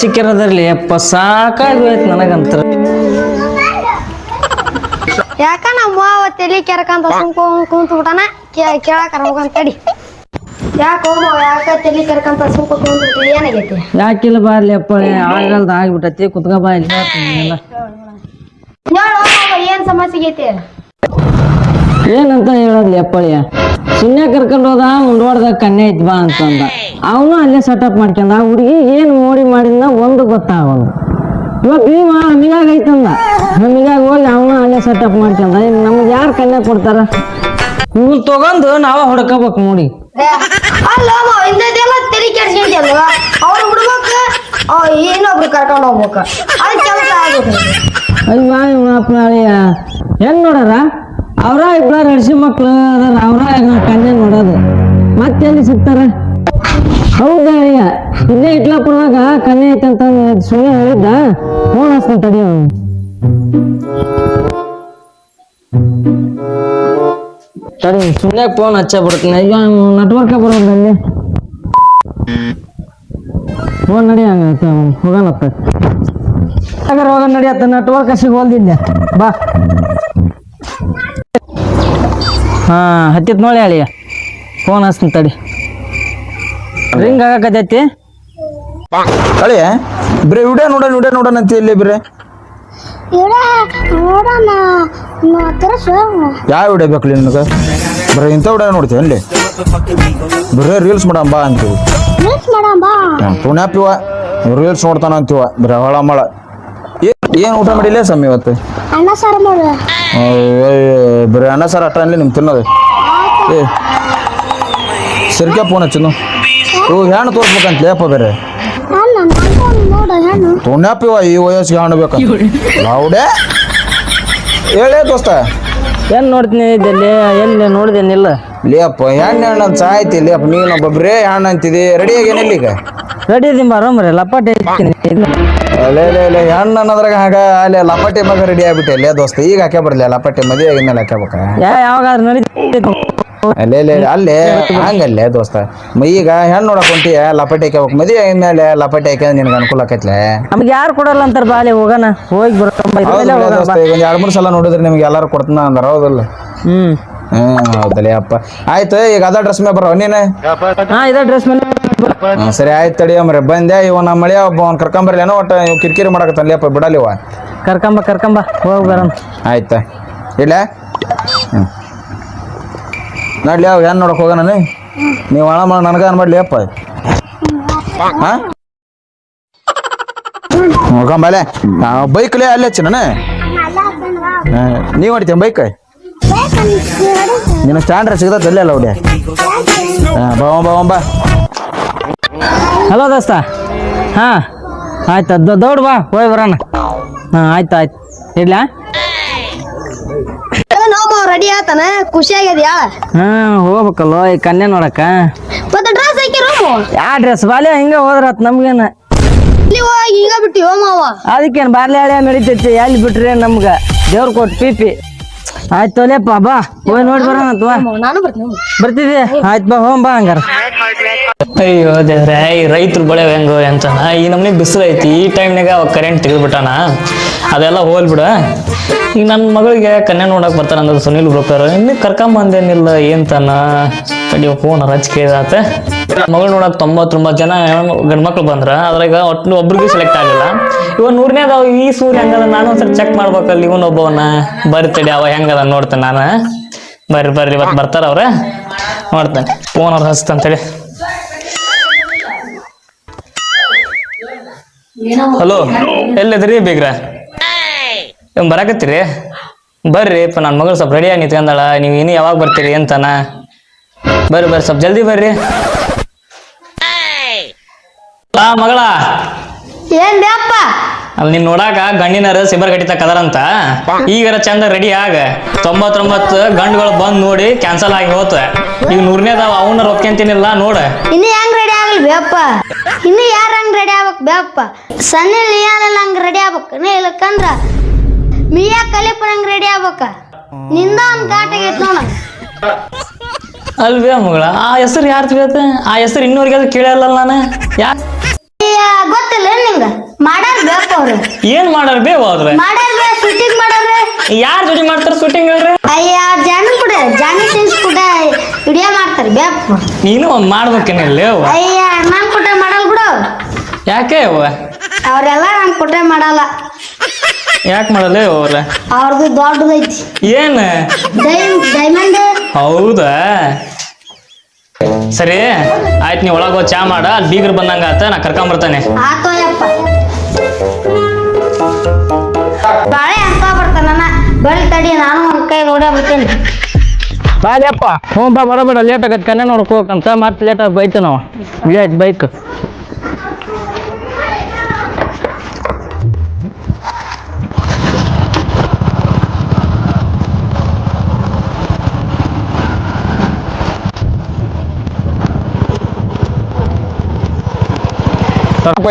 ಸಿಕ್ಕಿರೋದ್ರಲ್ಲಿ ಅಪ್ಪ ಸಾಕಾಗೋಯ್ತು ನನಗಂತ ನನಗಂತರ. ಯಾಕ ನಮ್ಮ ಮಾವ ತಲಿ ಕೆರಕಂತ ಸುಮ್ಕೊ ಕುಂತು ಬಿಟ್ಟಾನ ಕೇಳಾಕ ಹೋಗಂತ ತಡಿ ಯಾಕ ಮಾವ ಯಾಕ ತಲೆ ಕೆರಕಂತ ಸುಮ್ಕೊ ಕುಂತು ಬಿಟ್ಟು ಏನಾಗೈತಿ? ಯಾಕಿಲ್ಲ ಬಾರ್ಲಿ ಅಪ್ಪ ಆಗಲ್ದ ಆಗ್ಬಿಟ್ಟತಿ ಕುತ್ಕ ಬಾ ಇಲ್ಲಿ ಹೇಳ್ತೀನಿ ಎಲ್ಲ. ಹೇಳು ಏನ್ ಸಮಸ್ಯೆ ಐತಿ ಏನಂತ ಹೇಳೋದ್ಲಿ ಅಪ್ಪಳಿಯ? ಸುಮ್ಮನೆ ಕರ್ಕೊಂಡು ಹೋದ ಮುಂದೋಡ್ದಾಗ ಕನ್ನೆ ಇದ್ ಬಾ ಅಂತಂದ. ಅವನು ಅಲ್ಲೇ ಸೆಟಪ್ ಮಾಡ್ಕೊಂಡ ಆ ಹುಡುಗಿ ಏನು ನೋಡಿ ಮಾಡಿದ್ನ ಒಂದು ಗೊತ್ತಾಗಲ್ಲ ಇವಾಗ ಭೀಮ ಹಮಿಗಾಗ ಐತಂದ? ಹೋಗಿ ಅವನು ಅಲ್ಲೇ ಸೆಟಪ್ ಮಾಡ್ಕೊಂಡ ನಮ್ಗೆ ಯಾರು ಕನ್ಯೆ ಕೊಡ್ತಾರ? ಇವ್ನು ತಗೊಂಡು ನಾವ ಹೊಡ್ಕೋಬೇಕು ನೋಡಿ. ಅವ್ರು ಬಿಡ್ಬೇಕು ಇನ್ನೊಬ್ರು ಕರ್ಕೊಂಡು ಹೋಗ್ಬೇಕು. ಅದು ಕೆಲಸ ಆಗುತ್ತೆ ಅಯ್ಯ ಇವನಪ್ಪ ಹೆಂಗ್ ನೋಡಾರ? ಅವ್ರ ಇಬ್ಬರ ಹಡ್ಸಿ ಮಕ್ಳು ಅದಾರ ಅವ್ರ ಕನ್ಯೆ ನೋಡೋದು. ಮತ್ತೆಲ್ಲಿ ಸಿಗ್ತಾರ? ಹೌದಾ ಅಯ್ಯ? ಇಲ್ಲೇ ಇಟ್ಲಾಪುರದಾಗ ಕನ್ಯೆ ಐತಂತ ಸುಳ್ಳು ಹೇಳಿದ್ದ? ಫೋನ್ ಹಚ್ತಾನೆ ತಡಿ ಅವ್ನು. ತಡಿ ಸುಮ್ಮನೆ ಫೋನ್ ಹಚ್ಚ ಬಿಡ್ತೀನಿ. ಅಯ್ಯೋ ನೆಟ್ವರ್ಕ್ ಬರೋದು ಅಲ್ಲಿ. ಫೋನ್ ನಡಿ ಹಂಗ ಹೋಗೋಣತ್ತ ಹಾಗಾದ್ರೆ ಹೋಗ ನಡಿಯತ್ತ ನೆಟ್ವರ್ಕ್ ಸಿಗೋಲ್ದಿದ್ದೆ ಬಾ. ಹಾ ಹತ್ತಿತ್ ನೋಡಿ ಅಳಿಯ. ಫೋನ್ ಹಚ್ತೀನಿ ತಡಿ. ರಿಂಗ್ ಆಗಕತ್ತೈತಿ. ಕಳೆ ಬರೀ ವಿಡಿಯೋ ನೋಡೋಣ ವಿಡಿಯೋ ನೋಡೋಣ ಅಂತ ಇಲ್ಲಿ ಬರೀ. ಯಾವ ವಿಡಿಯೋ ಬೇಕಲಿ ನಿನಗೆ? ಬರೀ ಇಂಥ ವಿಡಿಯೋ ನೋಡ್ತೀವಿ ಅಲ್ಲಿ ಬರೀ ರೀಲ್ಸ್ ಮಾಡಮ್ ಬಾ ಅಂತೀವಿ. ಪುಣ್ಯಾಪಿವ ರೀಲ್ಸ್ ನೋಡ್ತಾನ ಅಂತೀವ. ಬ್ರೆ ಹಳ ಮಳ. ಏನು ಊಟ ಮಾಡಿಲ್ಲ ಸಮಯ ಇವತ್ತು? ಅಣ್ಣ ಸಾರ ಮಾಡು. ಅಯ್ಯೋ, ಬರೀ ಅನ್ನ ಸಾರು ಅಟ್ಟ ಅನ್ಲಿ ನಿಮ್ಗೆ ತಿನ್ನೋದು? ಏ ಸರಿಕೆ ಫೋನ್ ಹಚ್ಚನು. ಇವು ಹೆಣ್ಣು ತೋರ್ಸ್ಬೇಕಂತ ಲೇಪ ಬೇರೆ. ಪುಣ್ಯಾಪಿವ ಈ ವಯಸ್ಸಿಗೆ ಹೆಣ್ಣು ಬೇಕ. ಲೌಡೆ. ಹೇಳೇ ದೋಸ್ತ. ಏನ್ ನೋಡ್ತೀನಿ ಇದ್ದಲ್ಲಿ? ಎಲ್ಲಿ ನೋಡಿದೇನಿಲ್ಲ ಲೇಪ ಹೆಣ್ಣು ಹೆಣ್ಣು ಅಂತ ಸಾಯ್ತಿ ಲೇಪ ನೀನು ಬರೇ ಹೆಣ್ಣು ಅಂತಿದಿ. ರೆಡಿ ಆಗೇನಿಲ್ಲ ಈಗ? ರೆಡಿ ಇದೀನಿ ಬರೋಮ್ರಿ ಲಪಾಟೆ. ಲೇ ಲೇ ಲೇ ಹೆಣ್ಣು ಅನ್ನೋದ್ರಾಗ ಹಾಗ ಅಲ್ಲಿ ಲಪಾಟೆ ಮಗ ರೆಡಿ ಆಗ್ಬಿಟ್ಟೆ ಲೇ ದೋಸ್ತ. ಈಗ ಹಾಕೇ ಬರ್ಲಿ ಲಪಾಟೆ ಮದುವೆ ಆಗಿದ್ಮೇಲೆ ಹಾಕ್ಯಾಬೇಕ ಯಾ ಯಾವಾಗ ನಡೀತೈತಿ ಅಲ್ಲೇ ಅಲ್ಲೇ ಹಂಗಲ್ಲೇ ದೋಸ್ತ. ಈಗ ಹೆಣ್ಣು ನೋಡಕ್ ಹೊಂಟಿಯ ಲಪಾಟಿ ಹಾಕ್ಯಾಬೇಕು ಮದುವೆ ಆಗಿದ್ಮೇಲೆ ಲಪಾಟಿ ಹಾಕ್ಯಾಗ ನಿನಗೆ ಅನುಕೂಲ ಆಕೈತ್ಲೆ? ನಮ್ಗೆ ಯಾರು ಕೊಡಲ್ಲ ಅಂತಾರ ಬಾಲಿ ಹೋಗೋಣ. ಹೋಗಿ ದೋಸ್ತ ಈಗ ಒಂದು ಎರಡು ಮೂರು ಸಲ ನೋಡಿದ್ರೆ ನಿಮ್ಗೆ ಎಲ್ಲಾರು ಕೊಡ್ತಾನ ಅಂದಾರ ಹೌದಲ್ಲ? ಹ್ಮ್. ಹ್ಮ್ ಹೌದಲ್ಲೇ ಅಪ್ಪ. ಆಯ್ತು ಈಗ ಅದ ಡ್ರೆಸ್ ಮೇಲೆ ಬರೋ ನೀನು? ಹಾ ಇದ ಡ್ರೆಸ್ ಮೇಲೆ ಸರಿ ಆಯ್ತು ತಡಿ ಅಮ್ರೆ. ಬಂದೆ ಇವ ನಮ್ಮ ಮಳೆಯ ಒಬ್ಬ ಅವ್ನು ಕರ್ಕೊಂಬರ್ಲಿ. ಏನೋ ಒಟ್ಟು ಇವ್ ಕಿರಿಕಿರಿ ಮಾಡಕತ್ತಾನ ಅಪ್ಪ ಕರ್ಕಂಬ ಕರ್ಕೊಂಬ ಕರ್ಕೊಂಬ ಹೋಗಿ ಬರೋಣ. ಆಯ್ತಾ. ಇಲ್ಲ ಹ್ಞೂ ನೋಡ್ಲಿ ಅವ್ ಏನು ನೋಡಕ್ ಹೋಗೋಣ ನೀವು ಹಣ ಮಾಡಿ, ನನಗೆ ಏನು ಮಾಡಲಿ, ಅಪ್ಪ. ಹಾಂ? ಹೋಗಂಬಲೆ ಬೈಕ್ಲೇ ಅಲ್ಲೇ ಹಚ್ಚಿ ನಾನು? ನೀವು ಹೊಡಿತೀನಿ ಬೈಕ್ ನಿನ್ನ ಸ್ಟ್ಯಾಂಡ್ರ ಸಿಗದ ಅಲ್ಲೇ ಅಲ್ಲ ಹೊಡ್ಯ ಹಾಂ, ಬಾ ಬಾವ ಬಾ ಹಲೋ ದೋಸ್ತ. ಹಾಂ, ಆಯ್ತು. ದೊ- ದೌಡ್ ಬಾ ಹೋಗಿ ಬರೋಣ. ಹಾಂ, ಆಯ್ತು ಆಯ್ತು. ಇಡ್ಲಾ? ರೆಡಿ ಆತನ? ಖುಷಿ ಆಗ್ಯದ್ಯಾ ಹಾಂ ಹೋಗ್ಬೇಕಲ್ಲೋ ಈ ಕನ್ಯೆ ನೋಡಕ ಮತ್ತೆ ಡ್ರೆಸ್ ಹಾಕಿರೋ ಯಾ ಡ್ರೆಸ್ ಬಾಲ್ಯ? ಹಿಂಗೆ ಹೋದ್ರತ್ ನಮ್ಗೇನ. ಹೋಗಿ ಈಗ ಬಿಟ್ಟಿವ ಮಾವ ಅದಕ್ಕೇನು ಬಾರ್ಲೆ ಹಳೆ ನಡೀತೈತಿ ಎಲ್ಲಿ ಬಿಟ್ರೆ ನಮ್ಗೆ? ದೇವ್ರ ಕೊಟ್ಟು ಪೀಪಿ ಆಯ್ತು ತೊಲೆಪ್ಪ ಬಾ. ಹೋಗಿ ನೋಡಿ ಬರೋಣ ಬರ್ತಿದ್ದೆ ಆಯ್ತು ಬಾ ಹೋಗ್ ಬಾ ಹಂಗಾರ. ಅಯ್ಯೋ ದೇವ್ರೆ, ಈ ರೈತರು ಬಳೆ ಹೆಂಗೋ ಅಂತನ ಈ ನಮ್ನಿಗೆ ಬಿಸಿಲು ಐತಿ, ಈ ಟೈಮ್ನಾಗ ಅವ ಕರೆಂಟ್ ತೆಗೆದ್ಬಿಟ್ಟಾನ? ಅದೆಲ್ಲ ಹೋಲ್ಬಿಡ ಈಗ ನನ್ನ ಮಗಳಿಗೆ ಕನ್ಯಾ ನೋಡಕ್ ಬರ್ತಾನ ಅಂದ್ರೆ ಸುನಿಲ್ ಬ್ರೋಕರ್ ಇನ್ನು ಕರ್ಕೊಂಬಂದೇನಿಲ್ಲ, ಏನ್ ತಾನ ಕಡಿ ಫೋನ್ ರಚ್ ಆತ ಮಗಳು ನೋಡಕ್ ತೊಂಬತ್ತೊಂಬತ್ತು ಜನ ಗಂಡ್ಮಕ್ಳು ಬಂದ್ರ, ಅದ್ರಾಗ ಒಟ್ಟು ಒಬ್ರಿಗೂ ಸೆಲೆಕ್ಟ್ ಆಗಿಲ್ಲ. ಇವನ್ ನೂರನೇದಾವ ಈ ಸೂರ್ಯ ಹೆಂಗದ ನಾನು ಒಂದ್ಸರಿ ಚೆಕ್ ಮಾಡ್ಬೇಕಲ್ಲ ಇವನ್ ಒಬ್ಬವನ ಬರ್ತಡಿ ತಡಿ ಅವ ಹೆಂಗದ ನೋಡ್ತೇನೆ ನಾನು. ಬರ್ರಿ ಬರ್ರಿ ಇವತ್ತು ಬರ್ತಾರ ಅವ್ರ. ನೋಡ್ತೇನೆ. ಫೋನ್ ಹಸ್ತ ಅಂತೇಳಿ ಹಲೋ, ಎಲ್ಲಿದ್ರಿ ಬೇಗ್ರ? ಬರಾಕತ್ತೀರಿ? ಬರ್ರಿ ಇಪ್ಪ ನನ್ನ ಮಗಳು ಸ್ವಲ್ಪ ರೆಡಿಯಾಗಿ ನಿಂತ್ಕೊಂಡಾಳ ನೀವು ಇನ್ನು ಯಾವಾಗ ಬರ್ತೀರಿ ಅಂತಾನ. ಬರ್ರಿ ಬರ್ರಿ, ಸ್ವಲ್ಪ ಜಲ್ದಿ ಬರ್ರಿ. ಆ ಮಗಳ. ಏನ್ ಬ್ಯಾಪ್ಪ ಅಲ್ಲಿ ನೀನ್ ನೋಡಾಕ ಗಂಡಿನರ ಸಿಬರ್ ಕಡಿತ ಕದರಂತ ಈಗರ ಚಂದ ರೆಡಿ ಆಗ. ತೊಂಬತ್ತೊಂಬತ್ತು ಗಂಡುಗಳು ಬಂದ್ ನೋಡಿ ಕ್ಯಾನ್ಸಲ್ ಆಗಿ ಹೋತ. ಈಗ ನೂರನೇದಾವ ಅವನ ರೊಕ್ಕಂತೀನಿಲ್ಲ ನೋಡ. ಇನ್ನ ಹೆಂಗ್ ರೆಡಿ ಆಗಲ್ ಬ್ಯಾಪ್ಪ ಇನ್ನು ಯಾರ ಹಂಗ್ ರೆಡಿ ಆಗ್ಬೇಕ್ ಬ್ಯಾಪ್ಪ ಸಣ್ಣ ಲಿಯಾನೆಲ್ಲ ಹಂಗ್ ರೆಡಿ ಆಗ್ಬೇಕು? ನೀ ಇಲ್ಲಕಂದ್ರ ಮಿಯಾ ಕಲಿಪನ್ ಹಂಗ್ ರೆಡಿ ಆಗ್ಬೇಕ? ನಿಂದ ಒಂದ್ ಕಾಟಾಗೈತ್ ನೋಡ ಅಲ್ವೇ ಮಗಳ ಆ ಹೆಸರು ಯಾರ್ತಿ ಬೇಕ ಆ ಹೆಸರು ಇನ್ನೂರಿಗೆ ಕೇಳಲ್ಲ ನಾನು. ಯಾ ಗೊತ್ತಿಲ್ಲ ನಿಂಗ. ಅವ್ರು. ಏನ್ ಮಾಡಾರ ಬೇ ಹೋದ್ರೆ ಬೇ ಶೂಟಿಂಗ್ ಮಾಡಾರ ಯಾರ್ ಜೊತೆ ಮಾಡ್ತಾರ ಶೂಟಿಂಗ್ ಹೇಳ್ರಿ? ಅಯ್ಯ ಜಾನಿ ಕೂಡ ಜಾನಿ ಸಿನ್ಸ್ ಕೂಡ ವಿಡಿಯೋ ಮಾಡ್ತಾರೆ ಬೇಪ. ನೀನು ಒಂದ್ ಮಾಡ್ಬೇಕೇನಿಲ್ಲ ಅಯ್ಯ ನಾನ್ ಕೂಡ ಮಾಡಲ್ ಬಿಡು. ಯಾಕೆ ಅವ್ವ? ಅವ್ರೆಲ್ಲ ನನ್ ಕೊಟ್ರೆ ಮಾಡಲ್ಲ. ಯಾಕೆ ಮಾಡಲ್ಲ ಅವ್ರ ಅವ್ರದ್ದು ದೊಡ್ಡದೈತಿ. ಏನ್? ಡೈಮ್ ಡೈಮಂಡ್ ಹೌದಾ? ಸರಿ ಆಯ್ತು ನೀ ಒಳಗೆ ಹೋಗಿ ಚಾ ಮಾಡ ಅಲ್ಲಿ ಬೀಗರು ಬಂದಂಗ ಆತ ನಾ ಕರ್ಕೊಂಬರ್ತಾನೆ. ಆತೋಯಪ್ಪ. ಬಾಳೆ ಅಂತ ಬರ್ತಾನ ಬಳಿ ತಡಿ ನಾನು ಒಂದ್ ಕೈ ನೋಡೇ ಬರ್ತೀನಿ. ಬಾಲ್ಯಪ್ಪ ಹ್ಞೂ ಬಾ ಬರಬೇಡ ಲೇಟ್ ಆಗತ್ತೆ ಕನ್ನೆ ನೋಡಕ್ ಹೋಗಂತ ಮತ್ತೆ ಲೇಟ್ ಆಗಿ ಬೈತು ನಾವು. Late bike.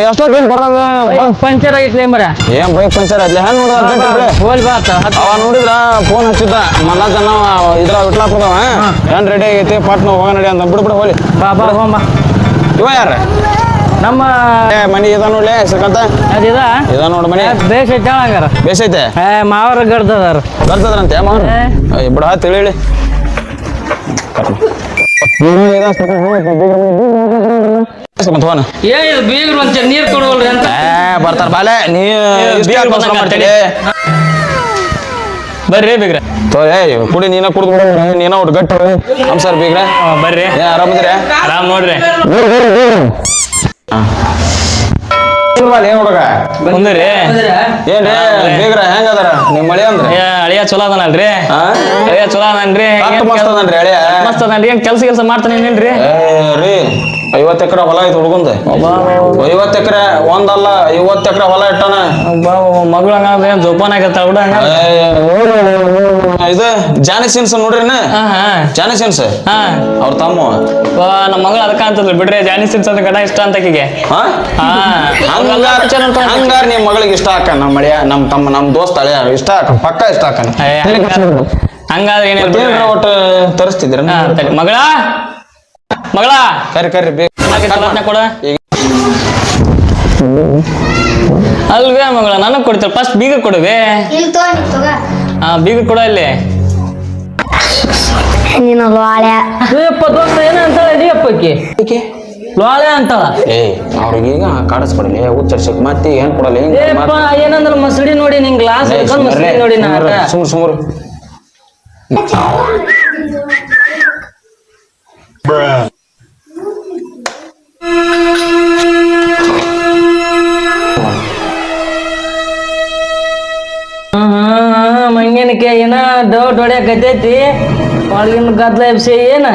ಎಷ್ಟೋ ಬರೋದ ಪಂಚರ್ ಆಗೈತಿ ಮರ ಏನ್ ಬೈಕ್ ಪಂಚರ್ ಆಯ್ತು ಹೆಂಗ್ ನೋಡಿದ ಹೋಲ್ ಅವ ನೋಡಿದ್ರ ಫೋನ್ ಹಚ್ಚಿದ್ದ ಮಲ್ಲ ಜನ ಇದ್ರ ವಿಟ್ಲಾಪುರದವ ಏನ್ ರೆಡಿ ಆಗೈತಿ ಪಟ್ ಹೋಗ ನಡಿ ಅಂತ ಬಿಡು ಬಿಡು ಹೋಲಿ ಬಾ ಬಾ ಹೋಗ್ ಬಾ ಇವ ಯಾರ ನಮ್ಮ ಮನಿ ಇದ ನೋಡ್ಲಿ ಶ್ರೀಕಾಂತ ಅದಿದ ಇದ ನೋಡ್ ಮನಿ ಬೇಸ್ ಐತೆ ಹಂಗಾರ ಬೇಸೈತೆ ಏ ಮಾವರ ಗಡ್ದದಾರ ಬರ್ತದ್ರಂತೆ ಮಾವ್ರ. ಬಿಡ ತಿಳಿ ಹೋನ ಏ ಇದು ಬೀಗ್ರು ನೀರ್ ಕೊಡವಲ್ರಿ ಅಂತ. ಏ ಬರ್ತಾರ ಬಾಲೆ ನೀ ಇಷ್ಟ್ ಬೀಗ್ರು ಯಾಕ್ ಬಂದಂಗ ಮಾಡ್ತೀರಿ? ಬರ್ರಿ ಬೀಗ್ರ. ತೋ ಏ ಕುಡಿ ನೀನ ಕುಡ್ದು ನೀನ ಗಟ್ಟ ನಮಸ್ಕಾರ ಬೀಗ್ರ. ಬರ್ರಿ. ಏ ಆರಾಮದಿರ ಆರಾಮ್ ನೋಡ್ರಿ. ಏನ್ ಹುಡುಗ? ಮುಂದ್ರಿ ಏನ್ ಬೀಗ್ರ ಹೆಂಗ ಅದಾರ? ನಿಮ್ ಮಳಿ ಅಂದ್ರ? ಏ ಅಳಿಯ ಚಲೋ ಅದನಲ್ರಿ? ಅಳಿಯ ಚಲೋ ಅದನ್ರಿ. ಕಟ್ ಮಸ್ತ್ ಅದನ್ರಿ ಅಳಿಯ. ಮಸ್ತ್ ಅದನ್ರಿ. ಏನ್ ಕೆಲ್ಸ ಕೆಲ್ಸ ಮಾಡ್ತಾನೆ ಏನೇನ್ರಿ ಏ ರೀ. ಐವತ್ತು ಎಕರೆ ಹೊಲ ಐತಿ ಹುಡುಗಂದ? ಐವತ್ತು ಎಕರೆ ಒಂದಲ್ಲ ಐವತ್ತು ಎಕರೆ ಹೊಲ ಇಟ್ಟಾನ. ಮಗಳ ಏನ್ ಜೋಪಾನ ಆಗತ್ತ ಏ, ಇದು ಜಾನಿ ಸಿನ್ಸ್ ನೋಡ್ರಿ ಹಾ ಹಾ. Johnny Sins? ಹಾ. ಅವ್ರ ತಮ್ಮ. ನಮ್ಮ ಮಗಳು ಅದಕ್ಕ ಅಂತದ್ಲು ಬಿಡ್ರಿ ಜಾನಿ ಸಿನ್ಸ್ ಅಂತ ಗಡ ಇಷ್ಟ ಅಂತ ಆಕಿಗೆ. ಹಂಗಾರ ನಿಮ್ ಮಗಳಿಗೆ ಇಷ್ಟ ಹಾಕ ನಮ್ಮ ಮಳೆಯ ನಮ್ ತಮ್ಮ ನಮ್ ದೋಸ್ತ ಅಳಿಯ ಇಷ್ಟ ಹಾಕ ಪಕ್ಕ ಇಷ್ಟ ಹಾಕ ಹಂಗಾದ್ರೆ- ಏನಿಲ್ಲ ಒಟ್ಟು ತರಿಸ್ತಿದ್ರ ಮಗಳ! ಮಗಳ! ಕರಿ ಕರಿ ಚಪಾತ್ನ ಕೊಡ. ಅಲ್ವೇ ಮಗಳ ನನಗ್ ಕೊಡ್ತಾರೆ ಫಸ್ಟ್ ಬೀಗ ಕೊಡುವೆ ಇಲ್ಲಿ ತಗೊಂಡಿ ತಗ. ಹಾ ಬೀಗ ಕೊಡ ಇಲ್ಲಿ ನೀನು ಲಾಳ್ಯ. ಏಪ್ಪ ದೋಸ್ತ ಏನ ಅಂತಾಳ ಅಪ್ಪ ಆಕಿ ಲೋಳೆ ಅಂತಾಳ. ಏ ಅವ್ರಿಗೀಗ ಕಾಡಿಸ್ಕೊಡಲಿ ಉಚ್ಚರ್ಸಕ್ ಮತ್ತೆ ಏನ್ ಕೊಡಲಿ ಏನಂದ್ರ ಮಸಡಿ ನೋಡಿ ನಿಂಗ್ ಗ್ಲಾಸ್ ಮಸಡಿ ನೋಡಿ. ಸುಮ್ರು ಸುಮ್ರು ಹ್ಮ್, ಮಂಗೇನಕ್ಕೆ ಏನ ಡೌಟ್ ಹೊಡ್ಯಾಕತೈತಿ ಒಳಗಿನ ಗದ್ಲ ಎಬ್ಸಿ ಏನ.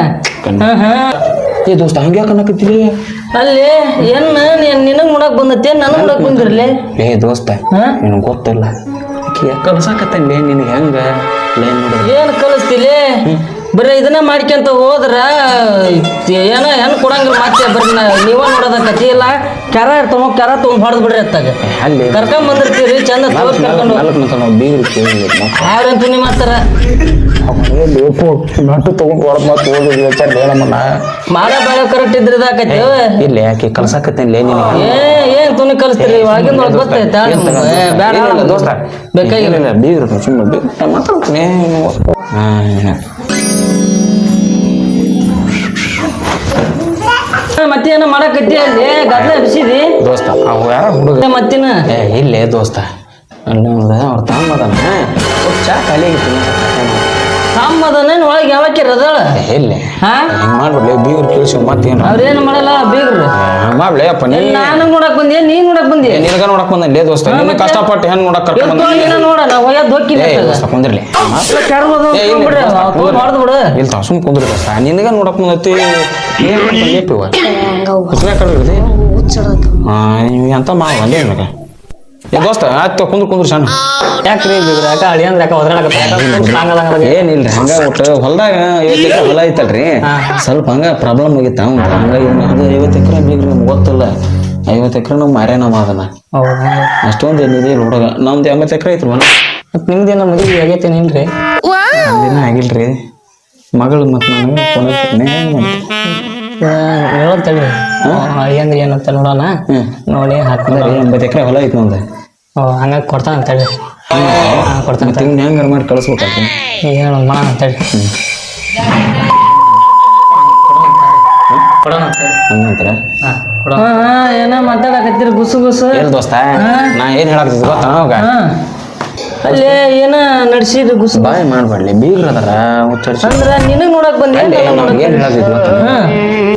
ಏ ದೋಸ್ತ ಹಂಗೆ ಕಣಕತ್ತಿಲಿ ಅಲ್ಲಿ ಏನ್ ನೀನ್ ನಿನಗ್ ನೋಡಕ್ ಬಂದತ್ತೆ ನನಗ್ ನೋಡಕ್ ಬಂದಿರ್ಲಿ? ಏ ದೋಸ್ತ? ನಿನಗೆ ಗೊತ್ತಿಲ್ಲ. ಕಲ್ಸಾಕತ್ತಂಗೆ ನಿನಗೆ ಹೆಂಗ? ಏನ್ ಕಲಿಸ್ತಿಲಿ? ಬರೀ ಇದನ್ನ ಮಾಡ್ಕೊಂತ ಹೋದ್ರ ಏನ ಹೆಣ್ ಕೊಡಂಗಿಲ್ಲ ಮತ್ತೆ ಬರೀ ನೀವ ನೋಡೋದ ಕತಿ ಇಲ್ಲ. ಕೆರ ಇರ್ತಾವ ಕೆರ ತಗೊಂಡ್ ಹೊಡೆದ್ ಬಿಡ್ರಿ ಅತ್ತಾಗ. ಅಲ್ಲಿ ಕರ್ಕೊಂಡ್ ಬಂದಿರ್ತೀರಿ ಚಂದ ತೋರ್ಸ್ ಕರ್ಕೊಂಡು ಯಾರಂತ ನಿಮ್ಮ ಹತ್ತಾರ ನಟ್ಟು ತಗೊಂಡು ಹೊಡೆದ್ ಮತ್ತೆ ಹೋಗಿ ವಿಚಾರ ಹೇಳಮ್ಮನ್ನ ಮಾಡ ಬೇಡ ಕರೆಕ್ಟ್ ಇದ್ರ ಇದಾಕತಿ. ಇಲ್ಲ ಯಾಕೆ ಕಲ್ಸಾಕತ್ತೇನ್ಲೇ ನಿನಗೆ ಏ ಏನ್ ತುನಿ ಕಲಿಸ್ತೀರಿ? ಒಳಗಿಂದ ಒಳಗೆ ಗೊತ್ತೈತಾ ಬೇಡ. ಇಲ್ಲ ದೋಸ್ತ. ಬೇಕಾಗಿಲ್ಲ ಬೀಗ್ರಿ ಬೀಗ್ರು ಸುಮ್ಮನೆ ಮಾತಾಡ್ತೀನಿ ಮತ್ತೇನ ಮಾಡಕತ್ತಿ ಅಲ್ಲಿ? ಗದ್ಲ ಎಬ್ಸಿದಿ ದೋಸ್ತ ಅವ ಯಾರ ಹುಡುಗ? ಮತ್ತಿನ ಏ ಇಲ್ಲೇ ದೋಸ್ತ. ಅವ್ರ ತಮ್ಮ ಅದಾನ? ಚಾ ಖಾಲಿ ಆಗಿತ್ತು ಸಾಂಬದನೇನ್ ಒಳಗೆ ಯಾವಕ್ಕೆ ರದಳ ಇಲ್ಲೇ. ಹಾ? ಹಿಂಗ್ ಮಾಡ್ಬಿಡ್ಲಿ ಬೀಗ್ರು ಕೇಳಿಸಿ ಮತ್ತೇನು? ಅವ್ರೇನ್ ಮಾಡಲ್ಲ ಬೀಗ್ರು? ಮಾಡ್ಲಿ ಅಪ್ಪ ನೀ ನಾನು ನೋಡಕ್ ಬಂದೆ ನೀನ್ ನೋಡಕ್ ಬಂದಿ ನಿನಗ ನೋಡಕ್ ಬಂದಲ್ಲಿ ದೋಸ್ತ ಹಾ, ನಿನ್ನ ಕಷ್ಟಪಟ್ಟು ಹೆಂಗ್ ನೋಡಕ್ ಕರ್ಕೊಂಡ್ ಬಂದ ನೋಡ ನಾ ಒಯ್ಯದ್ ಹೋಗ್ತೀನಿ ಏ ದೋಸ್ತ ಕುಂದ್ರಲಿ. ದೋಸ್ತ. ಹೊಡೆದ್ ಬಿಡು ಇಲ್ಲ ತಾವ್ ಸುಮ್ ಕುಂದ್ರಿ ದೋಸ್ತ. ನಿನಗ ನೋಡಕ್ ಬಂದತಿ ಏನ್ ಹಾ ನೀವು ಎಂತ ಮಾವ ಅಲ್ಲೇ ನಿನಗ? ಏ ದೋಸ್ತ ಆಯ್ತು ಕುಂದ್ರ ಕುಂದ್ರ ಸಣ್ಣ ಯಾಕ್ರಿ ಬೀಗ್ರ ಯಾಕ ಅಳಿ ಅಂದ್ರೆ ಯಾಕ ಒದ್ರಾಡಕತ್ತ ಏನಿಲ್ರಿ ಹಂಗ ಒಟ್ಟು ಹೊಲ್ದಾಗ ಐವತ್ತು ಎಕರೆ ಹೊಲ ಐತಲ್ರಿ. ಸ್ವಲ್ಪ ಹಂಗ ಪ್ರಾಬ್ಲಮ್ ಆಗಿತ್ತ. ಹಂಗ ಹಂಗಾಗಿ ಅದು ಐವತ್ತು ಎಕರೆ ಬೀಗ್ರಿ ನಮ್ಗೆ ಗೊತ್ತಿಲ್ಲ. ಐವತ್ತು ಎಕರೆ ನಾವು ಮಾರೇ ನಮ್ಮ ಅದನ್ನ. ಅಷ್ಟೊಂದು ಏನಿದೆ ಇಲ್ಲ ಹುಡುಗ ನಮ್ದು ಎಂಬತ್ತು ಎಕರೆ ಐತ್ರಿ ಹೊಲ. ಮತ್ ನಿಮ್ದೇನ ಮದುವೆ ಆಗೈತೇನೇನ್ರಿ ದಿನ ಆಗಿಲ್ರಿ. ಮಗಳು ಮತ್ತೆ ನನಗೆ ಹಚ್ಚಿದ್ನೆ. ಅಳಿ ಅಂದ್ರೆ ಏನಂತ ನೋಡೋಣ. ನೋಡಿ ಹಾಕ್ತಾರೆ ಅದೇ ರೀ ಎಂಬತ್ತು ಎಕರೆ ಹೊಲ ಐತಿ ನಮ್ದು. ಓ ಹಂಗಾಗಿ ಕೊಡ್ತಾನ ಅಂತ ಹೇಳಿ ಹಾಂ ಕೊಡ್ತಾನ ಹೆಂಗಾರ ಮಾಡಿ ಕಳಿಸ್ಬೇಕಾಗ್ತದೆ ಹೇಳು ಮಾಡೋಣ ಅಂತ ಹೇಳಿ ಕೊಡೋಣ ಅಂತ ಹೇಳಿ ಹಂಗಂತೀರ? ಹಾಂ ಕೊಡೋಣ. ಹಾ ಹಾ ಏನ ಮಾತಾಡಕತ್ತೀರಿ ಗುಸು ಗುಸು. ಎಲ್ಲಿ ದೋಸ್ತ ನಾ ಏನ್ ಗೊತ್ತಾ ಅವಾಗ? ಅಲ್ಲೇ ಏನ ನಡ್ಸಿದ್ರಿ ಗುಸು ಬಾಯ್ ಬೀಗ್ರ ಅದಾರ ಹುಚ್ಚರ್ಸಿ ಅಂದ್ರ ನಿನಗ್ ನೋಡಕ್ ಬಂದಿ ಅಲ್ಲಿ ನಾವ್ ಏನ್ ಹೇಳಾಕತ್ತಿದ್ ಗೊತ್ತಾ?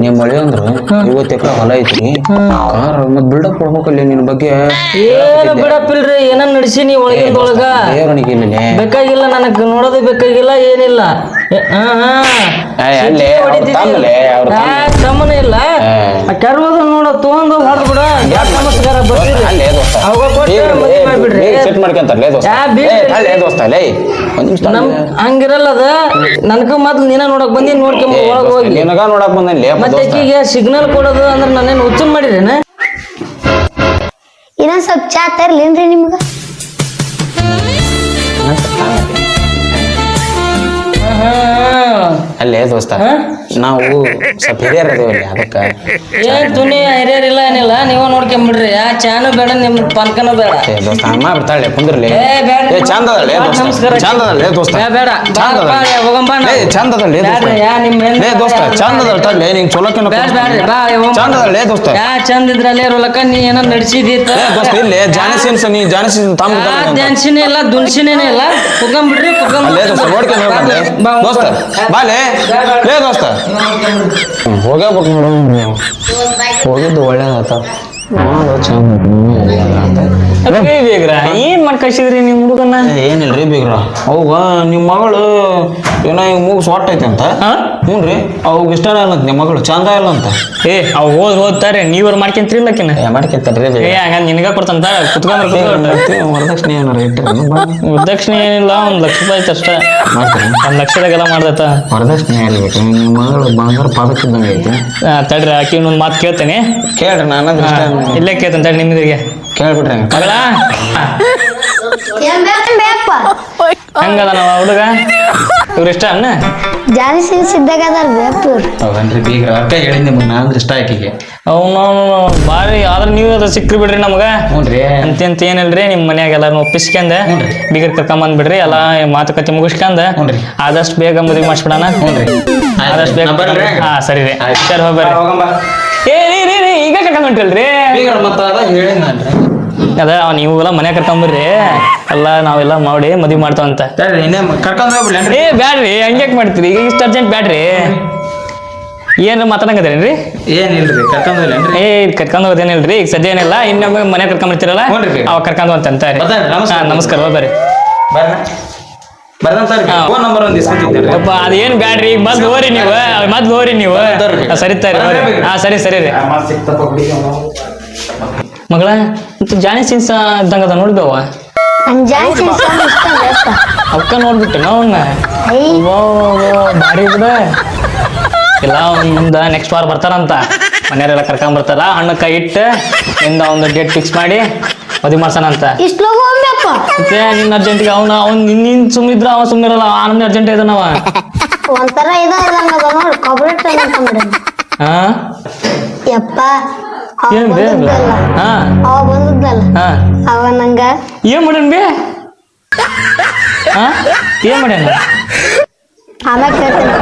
ನಿಮ್ ಮಳೆ ಅಂದ್ರು ಇವತ್ತು ಎಕರೆ ಹೊಲ ಐತಿ. ಕಾರ್ ಮತ್ ಬಿಲ್ಡಪ್ ಕೊಡ್ಬೇಕಲ್ಲ ನಿನ್ ಬಗ್ಗೆ. ಏನ ಬಿಡಪ್ಪಿಲ್ರಿ ಏನ ನಡ್ಸಿ ನೀ ಒಳಗಿಂದೊಳಗ? ದೇವರನಿಗೆ ಬೇಕಾಗಿಲ್ಲ ನನಗ್ ನೋಡೋದು ಬೇಕಾಗಿಲ್ಲ ಏನಿಲ್ಲ. ಅಲ್ಲೇ ಅವ್ರ್ ತಮ್ಮಲೆ, ಅವ್ರ್ ತಮ್ಮ. ತಮ್ಮನ ಇಲ್ಲ. ಕರ್ವದ ನೋಡ ತಗೊಂಡು ಹೊಡೆದ್ ಬಿಡ. ನಮಸ್ಕಾರ ಬರ್ತೀರಿ? ಅಲ್ಲೇ ದೋಸ್ತ. ಅವಾಗ ಕೊಟ್ಟು ಮದ್ವೆ ಮಾಡ್ಬಿಡ್ರಿ ಸೆಟ್ ಮಾಡ್ಕೊಂತಾರಲೇ ದೋಸ್ತ. ಅಲ್ಲೇ ದೋಸ್ತ ಲೇ ಒಂದ್ ನಿಮಿಷ ನಮ್ ಹಂಗಿರಲ್ಲ ಅದ ನನ್ಗ ಮೊದ್ಲು ನೀನ ನೋಡಕ್ ಬಂದಿ ನೋಡ್ಕೊಂಡ್ ಒಳಗ್ ಹೋಗಿ. ನಿನಗ ನೋಡಕ್ ಬಂದಲ್ಲಿ ಮತ್ತೆ ಆಕಿಗೆ ಸಿಗ್ನಲ್ ಕೊಡೋದು ಅಂದ್ರೆ ನಾನೇನು ಹುಚ್ಚನ್ ಮಾಡಿರೇನ? ಇನ್ನೊಂದ್ ಸ್ವಲ್ಪ ಚಾ ತರ್ಲೇನ್ರಿ ನಿಮ್ಗ. ಅಲ್ಲೇ ದೋಸ್ತ. ನಾವು ಸ್ವಲ್ಪ ಹಿರಿಯರ್ ಅದೇವಲ್ಲಿ ಅದಕ್ಕ ಏನ್ ತುನಿ ಹಿರಿಯರಿಲ್ಲ ಏನಿಲ್ಲ ನೀವು ನೋಡ್ಕೊಂಬಿಡ್ರಿ. ಯಾ ಚಾನು ಬೇಡ ನಿಮ್ ಪಂಕನೂ ಬೇಡ. ಏ ದೋಸ್ತ ಅಮ್ಮ ಬಿಡ್ತಾಳೆ ಕುಂದ್ರಲಿ. ಏ, ಬೇಡ. ಏ ಚಂದ ದೋಸ್ತ ನಮಸ್ಕಾರ. ಚಂದ ಅದಲ್ಲ ದೋಸ್ತ. ಏ, ಬೇಡ. ಚಂದ ಬಾ, ಬಾ, ಹೋಗಂಬಾ ನಾವು. ಏ ಚಂದ ಅದಲ್ಲ ದೋಸ್ತ. ಬ್ಯಾಡ್ರಿ, ಯಾ ನಿಮ್ ಹೆಣ್ಣು ಲೇ ದೋಸ್ತ. ಚಂದ ಅದಲ್ಲ ತಡ್ಲೆ ನಿಂಗೆ ಚೊಲೋಕಿನ ಬ್ಯಾಡ ಬ್ಯಾಡ್ರಿ ಬಾ ಹೋಗಂಬಾ. ಚಂದ ಅದಲ್ಲ ದೋಸ್ತ. ಯಾ ಚಂದ ಇದ್ರಲ್ಲಿ ಇರೋಲಕ್ಕ ನೀ ಏನೋ ನಡ್ಸಿದಿತ್ತ ಏ ದೋಸ್ತ ಇಲ್ಲಿ ಜಾನಸಿನ್ಸ ನೀ ಜಾನಸಿನ್ ತಮ್ಮ ಯಾ ಇಲ್ಲ ದುನ್ಸಿನೇ ಇಲ್ಲ. ಕುಗಂಬಿಡ್ರಿ ಅಲ್ಲೇ ದೋಸ್ತ ನೋಡ್ಕೊಂಡು ಹೋಗ್ಬಂದೆ ದೋಸ್ತ ಬಾಲೆ. ಲೇ ದೋಸ್ತ. ಹೋಗಬೇಕು ನೋಡು ಹೋಗಿದ್ದು ಒಳ್ಳೇದಾತ. ನೋಡು ಚಂದ ಬೇಗ್ರ ಏನ್ ಮಾಡಿ ಕಳ್ಸಿದ್ರಿ ನಿಮ್ ಹುಡುಗನ್ನ ಏನಿಲ್ರಿ ಬೀಗ್ರ? ಅವಾಗ ನಿಮ್ಮ ಮಗಳು ಏನೋ ಹಿಂಗ್ ಮೂಗು ಸೊಟ್ಟ ಐತೆ ಅಂತ? ಹ್ಞೂ ರೀ ಅವಾಗ ಇಷ್ಟ ಇಲ್ಲ ಅಂತ ನಿಮ್ಮ ಮಗಳು ಚಂದ ಇಲ್ಲ ಅಂತ. ಏ ಅವ್ ಹೋದ್ ಹೋಗ್ತಾರೆ ನೀವ್ರ ಮಾಡ್ಕೊಂತೀರಿಲ್ಲಕಿನ ಏ ಮಾಡ್ಕೊಂತಾರ್ರಿ ಏ ಹಂಗ ನಿನಗ ಕೊಡ್ತಂತ ಕುತ್ಕೊಂಡ್ರ ವರದಕ್ಷಿಣೆ ಏನಾರ ಇಟ್ಟಿರಿ ವರದಕ್ಷಿಣೆ ಏನಿಲ್ಲ ಒಂದ್ ಲಕ್ಷ ರೂಪಾಯಿ ಐತೆ ಅಷ್ಟ. ಒಂದ್ ಲಕ್ಷದಾಗೆಲ್ಲ ಮಾಡ್ದತ್ತ. ವರದಕ್ಷಿಣೆ ಹೇಳ್ಬೇಕು ನಿಮ್ಮ ಮಗಳು ಬಂಗಾರ ಪಾದಕ್ಕಿದ್ದಂಗೆ ಐತಿ ತಡ್ರಿ ಆಕಿ ಒಂದ್ ಮಾತು ಕೇಳ್ತೇನೆ. ಕೇಳ್ರಿ ನಾನು ಇಲ್ಲೇ ಕೇಳ್ತೇನೆ ತಡ್ರಿ ನಿಮ್ದಿಗೆ ಕೇಳ್ಬಿಟ್ರಿ ಮಗಳ? ಏನ್ ಬೇಕನ್ ಬೇಕಪ್ಪ? ಹಂಗದ ನಾವ ಹುಡುಗ? ಇವ್ರ ಇಷ್ಟ ಅನ್ನ? ಜಾನಿ ಸಿನ್ಸಿದ್ದಾಗ ಅದಾರ ಬೇಪ ಇವ್ರು. ಹೌದನ್ರಿ ಬೀಗ್ರ ಅಕ್ಕ ಹೇಳಿದ್ ನಿಮಗೆ ನಾನು ಇಷ್ಟ ಆಕಿಗೆ. ಅವನು ಭಾರಿ ಆದ್ರೆ ನೀವು ಅದ್ರ ಸಿಕ್ಕ್ರಿ ಬಿಡ್ರಿ ನಮ್ಗ? ಹ್ಞೂ ರೀ ಅಂತಂತ ಏನಿಲ್ರಿ ನಿಮ್ಮ ಮನ್ಯಾಗ ಎಲ್ಲಾರು ಒಪ್ಪಿಸ್ಕೊಂಡ ಬೀಗರ್ ಕರ್ಕೊಂಡ್ ಬಿಡ್ರಿ ಎಲ್ಲಾ ಮಾತುಕತೆ ಮುಗಿಸ್ಕೊಂಡ ಹ್ಞೂನ್ರಿ. ಆದಷ್ಟು ಬೇಗ ಮದುವೆ ಮಾಡಿಸ್ಬಿಡಣ. ಆದಷ್ಟು ಬೇಗ ನಾ? ಹಾ ಸರಿ ರೀ. ಆಯ್ತು. ಸರಿ ಹೋಗ್ಬರ್ರಿ ಹೋಗಂಬ. ಏ ರೀ ರೀ ರೀ ಈಗ ಕರ್ಕೊಂಡ್ ಹೊಂಟಿಲ್ರಿ ಬೀಗ್ರ ಮತ್ತ ಅದ ನೀವೆಲ್ಲ ಮನೆ ಅದ ನೀವು ಎಲ್ಲ ಮನ್ಯಾಗ ಕರ್ಕೊಂಬರ್ರಿ. ಎಲ್ಲ ನಾವೆಲ್ಲ ಮಾಡಿ ಮದ್ವಿ ಮಾಡ್ತಾವಂತ. ತಡ್ರಿ ಇನ್ನೇ ಕರ್ಕೊಂಡ್ ಹೋಗ್ಬಿಡ್ಲೇನ್ರಿ ಏ ಬ್ಯಾಡ್ರಿ ಹಂಗ್ಯಾಕ್ ಮಾಡ್ತೀರಿ? ಈಗ ಇಷ್ಟು ಅರ್ಜೆಂಟ್ ಬ್ಯಾಡ್ರಿ. ಏನು ಮಾತಾಡಂಗದೇನ್ರಿ ಏನಿಲ್ರಿ ಕರ್ಕೊಂಡ್ ಹೋಗ್ಲೇನ್ರಿ ಏ ಕರ್ಕೊಂಡ್ ಹೋದೇನಿಲ್ರಿ ಈಗ ಸದ್ಯ ಏನಿಲ್ಲ ಇನ್ನೊಮ್ಮೆ ಮನೆ ಕರ್ಕೊಂಡ್ ಬರ್ತೀರಲ್ಲ? ಹ್ಞೂನ್ರಿ. ಅವಾಗ ಕರ್ಕೊಂಡ್ ಅಂತ ಬರ್ತಾನೆ, ನಮಸ್ಕಾರ. ನಮಸ್ಕಾರ ಹೋಗ್ಬರ್ರಿ ಬರ್ರ. ಬರ್ದಂತ ಹಾ. ಫೋನ್ ನಂಬರ್ ಒಂದು ಇಸ್ಕೊಂತಿದ್ದೇನೆ ಅಪ್ಪ ಅದೇನ್ ಬ್ಯಾಡ್ರಿ? ಈಗ ಮೊದ್ಲು ಹೋರಿ ನೀವು. ಮೊದ್ಲು ಹೋರಿ ನೀವು. ಬರ್ರಿ. ಸರಿ ತಾರಿ ಹೋರಿ ಹಾ ಸರಿ ಸರಿ ರೀ. ಸಿಕ್ತಪ್ಪ ಹುಡುಗಿ ಮಗಳ ಜಾಣಿ ಜಾನಿ ಇದ್ದಂಗ ಅದ ನೋಡ್ಬೇವ ಜಾನಿ ಸಿನ್ಸ್ ಅಂದ್ರೆ ಇಷ್ಟ ಬೇಪ ಅವಕ್ಕ ನೋಡ್ಬಿಟ್ಟು ಅವನ್ನ ಭಾರಿ ಬಿಡ ಇಲ್ಲ ಅವ್ನ್ ಮುಂದ ನೆಕ್ಸ್ಟ್ ವಾರ ಬರ್ತಾರಂತ. ಮನೆಯವರೆಲ್ಲ ಕರ್ಕೊಂಡ್ ಬರ್ತಾರ. ಹಣ್ಣು ಕೈ ಇಟ್ಟು ಇಂದ ಒಂದು ಡೇಟ್ ಫಿಕ್ಸ್ ಮಾಡಿ ಮದುವೆ ಮಾಡ್ಸೋಣಂತ ಇಷ್ಟು ಲಗು ಹೋಗ್ಬೇಕ ಮತ್ತೆ ನಿನ್ನ ಅರ್ಜೆಂಟಿಗೆ ಅವನ ಅವ್ನ್ ನಿನ್ನ ಇದ್ರ ಅವ ಸುಮ್ಮಿರಲ್ಲ ಆ ನಮ್ಗೆ ಅರ್ಜೆಂಟ್ ಇದಾನವ ಒಂಥರ ಇದ ಇದಂಗ ನೋಡಿ. ಹಾ? ಯಪ್ಪ. ಹಾ. ಅವ ಬಂದಿದ್ದಲ್ಲ. ಹಾ. ಅವ ನಂಗ ಏನ್ ಮಾಡ್ಯಾನ ಬೇ? ಹಾ? ಏನ್ ಮಾಡ್ಯಾನ ಆಮ್ಯಾಗ ಕೇಳ್ತೇನೆ.